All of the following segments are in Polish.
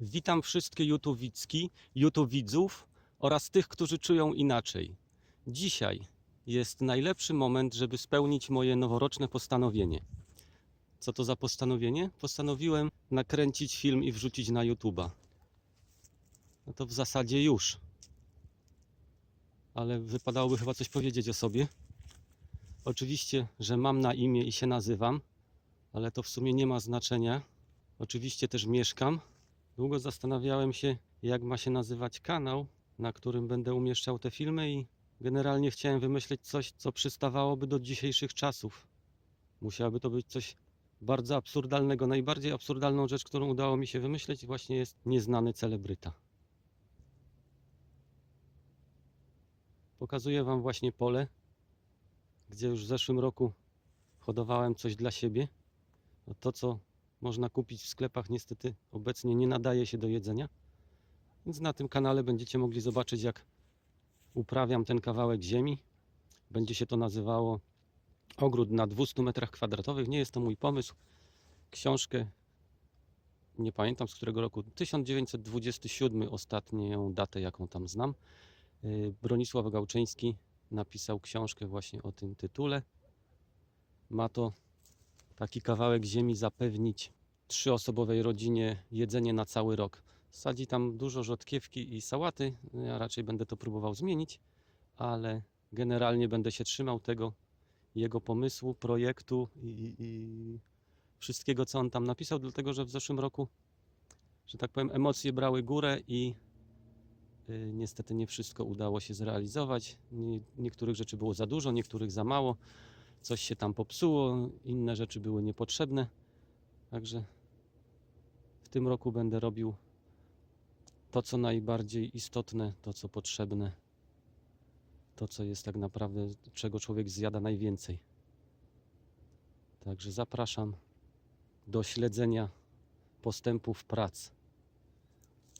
Witam wszystkie YouTubicki, YouTubidzów oraz tych, którzy czują inaczej. Dzisiaj jest najlepszy moment, żeby spełnić moje noworoczne postanowienie. Co to za postanowienie? Postanowiłem nakręcić film i wrzucić na YouTube'a. No to w zasadzie już. Ale wypadałoby chyba coś powiedzieć o sobie. Oczywiście, że mam na imię i się nazywam, ale to w sumie nie ma znaczenia. Oczywiście też mieszkam. Długo zastanawiałem się, jak ma się nazywać kanał, na którym będę umieszczał te filmy i generalnie chciałem wymyślić coś, co przystawałoby do dzisiejszych czasów. Musiałoby to być coś bardzo absurdalnego. Najbardziej absurdalną rzecz, którą udało mi się wymyślić, właśnie jest nieznany celebryta. Pokazuję Wam właśnie pole, gdzie już w zeszłym roku hodowałem coś dla siebie. No To, co można kupić w sklepach, niestety obecnie nie nadaje się do jedzenia. Więc na tym kanale będziecie mogli zobaczyć, jak uprawiam ten kawałek ziemi. Będzie się to nazywało Ogród na 200 metrach kwadratowych. Nie jest to mój pomysł. Książkę, nie pamiętam z którego roku, 1927 ostatnią datę, jaką tam znam. Yy, Bronisław Gałczyński napisał książkę właśnie o tym tytule. Ma to taki kawałek ziemi zapewnić trzyosobowej rodzinie jedzenie na cały rok. Sadzi tam dużo rzodkiewki i sałaty. Ja raczej będę to próbował zmienić, ale generalnie będę się trzymał tego jego pomysłu, projektu i, i wszystkiego, co on tam napisał, dlatego że w zeszłym roku, że tak powiem, emocje brały górę i y, niestety nie wszystko udało się zrealizować. Nie, niektórych rzeczy było za dużo, niektórych za mało coś się tam popsuło, inne rzeczy były niepotrzebne. Także w tym roku będę robił to, co najbardziej istotne, to, co potrzebne, to, co jest tak naprawdę, czego człowiek zjada najwięcej. Także zapraszam do śledzenia postępów prac.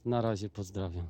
Na razie pozdrawiam.